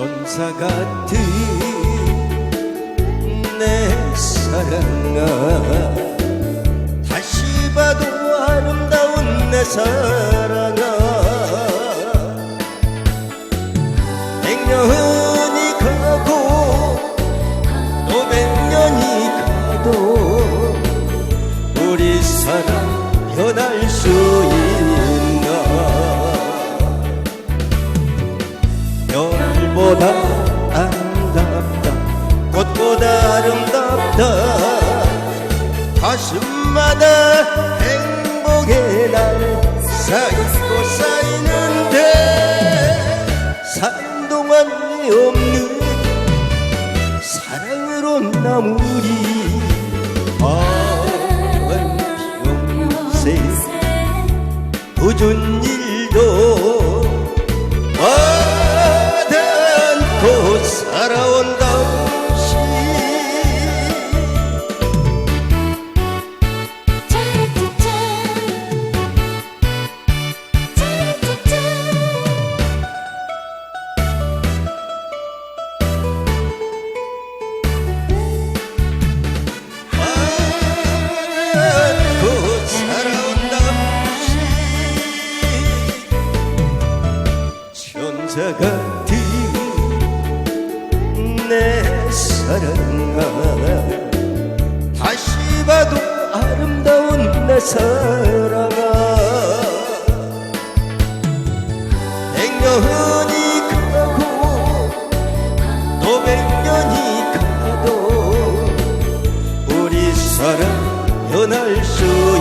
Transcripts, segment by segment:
천사 같은 내 사랑아 다시 봐도 아름다운 내 사랑아. 백년이 가고 또 백년이 가도 우리 사랑 변할 수 있나 별보다 아름답다. 꽃보다 아름답다. 가슴마다 행복의 날 쌓이고 쌓이는데 동안에 없는 사랑으로 나무리 아한 평생 굳은 일도 살아온 당신 와닿고 살아온 당신 같은 내 사랑아. 다시 봐도 아름다운 내 사랑아. 백년이 가고 또 백년이 가도 우리 사랑 변할 수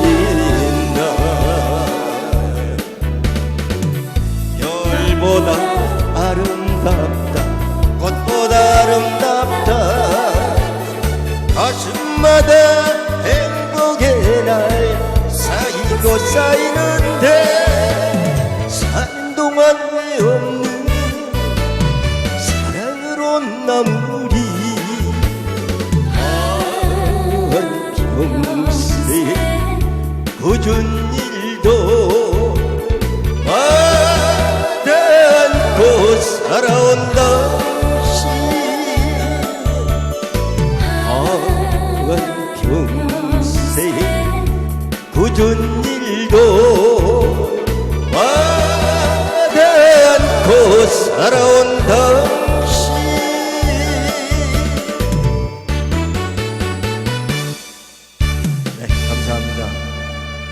가슴마다 행복의 날 쌓이고 쌓이는데 사는 동안에 없는 사랑으로 나무리 한 평생 굳은 일도 와닿고 살아온 당 평생 굳은 일도 와닿고 살아온 당신